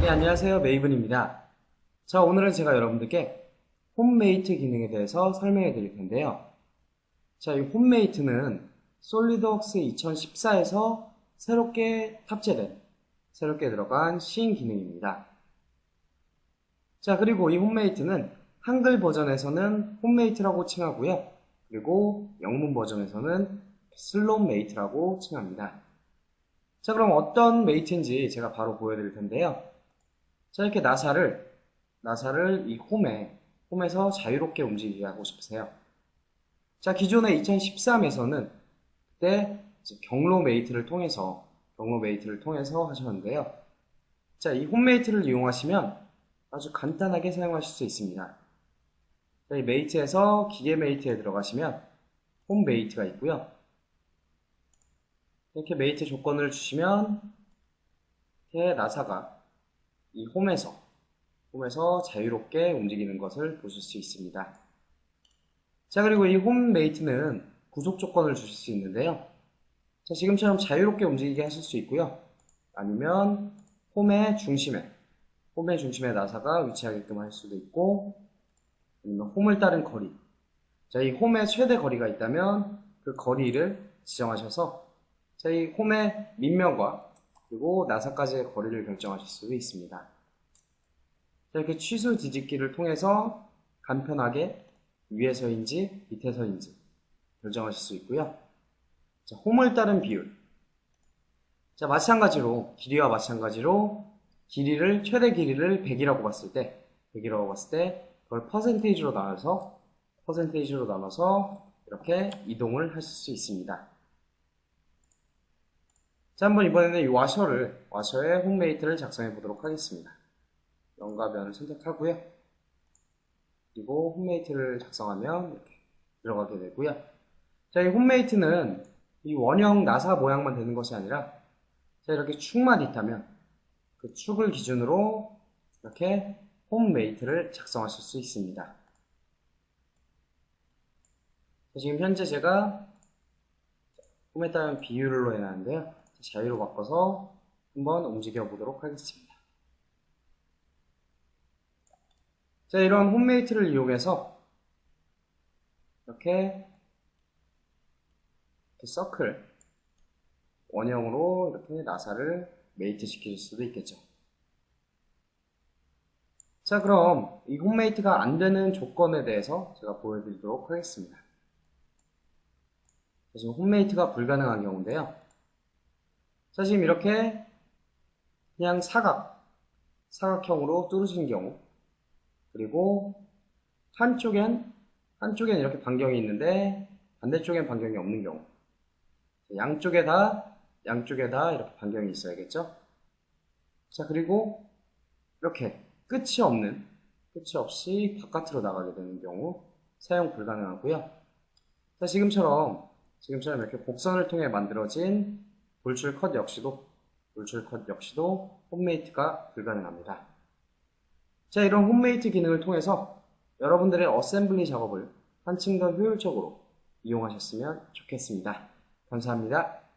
네, 안녕하세요. 메이븐입니다. 자, 오늘은 제가 여러분들께 홈메이트 기능에 대해서 설명해 드릴 텐데요. 자, 이 홈메이트는 솔리드웍스 2014에서 새롭게 탑재된, 새롭게 들어간 시인 기능입니다. 자, 그리고 이 홈메이트는 한글 버전에서는 홈메이트라고 칭하고요. 그리고 영문 버전에서는 슬롯메이트라고 칭합니다. 자, 그럼 어떤 메이트인지 제가 바로 보여드릴 텐데요. 자, 이렇게 나사를, 나사를 이 홈에, 홈에서 자유롭게 움직이게 하고 싶으세요. 자, 기존의 2013에서는 그때 경로 메이트를 통해서, 경로 메이트를 통해서 하셨는데요. 자, 이 홈메이트를 이용하시면 아주 간단하게 사용하실 수 있습니다. 자, 이 메이트에서 기계 메이트에 들어가시면 홈 메이트가 있고요. 이렇게 메이트 조건을 주시면 이렇게 나사가 이 홈에서 홈에서 자유롭게 움직이는 것을 보실 수 있습니다. 자 그리고 이 홈 메이트는 구속 조건을 주실 수 있는데요. 자 지금처럼 자유롭게 움직이게 하실 수 있고요. 아니면 홈의 중심에 홈의 중심에 나사가 위치하게끔 할 수도 있고 아니면 홈을 따른 거리 자 이 홈의 최대 거리가 있다면 그 거리를 지정하셔서 저희 홈의 밑면과 그리고 나사까지의 거리를 결정하실 수도 있습니다. 자, 이렇게 취수 뒤집기를 통해서 간편하게 위에서인지 밑에서인지 결정하실 수 있고요. 자, 홈을 따른 비율. 자, 마찬가지로 길이와 마찬가지로 길이를 최대 길이를 100이라고 봤을 때 100이라고 봤을 때 그걸 퍼센테이지로 나눠서 퍼센테이지로 나눠서 이렇게 이동을 하실 수 있습니다. 자, 한번 이번에는 이 와셔를, 와셔의 홈메이트를 작성해 보도록 하겠습니다. 영과 면을 선택하고요. 그리고 홈메이트를 작성하면 이렇게 들어가게 되고요. 자, 이 홈메이트는 이 원형 나사 모양만 되는 것이 아니라 자, 이렇게 축만 있다면 그 축을 기준으로 이렇게 홈메이트를 작성하실 수 있습니다. 자, 지금 현재 제가 홈에 따른 비율로 해놨는데요. 자유로 바꿔서 한번 움직여 보도록 하겠습니다. 자, 이런 홈메이트를 이용해서 이렇게, 이렇게 서클 원형으로 이렇게 나사를 메이트 시킬 수도 있겠죠. 자, 그럼 이 홈메이트가 안 되는 조건에 대해서 제가 보여드리도록 하겠습니다. 지금 홈메이트가 불가능한 경우인데요. 자, 지금 이렇게 그냥 사각, 사각형으로 뚫으신 경우, 그리고 한쪽엔, 한쪽엔 이렇게 반경이 있는데 반대쪽엔 반경이 없는 경우. 양쪽에 다, 양쪽에 다 이렇게 반경이 있어야겠죠? 자, 그리고 이렇게 끝이 없는, 끝이 없이 바깥으로 나가게 되는 경우 사용 불가능하고요. 자, 지금처럼, 지금처럼 이렇게 곡선을 통해 만들어진 돌출 컷 역시도 돌출 컷 역시도 홈메이트가 불가능합니다. 자, 이런 홈메이트 기능을 통해서 여러분들의 어셈블리 작업을 한층 더 효율적으로 이용하셨으면 좋겠습니다. 감사합니다.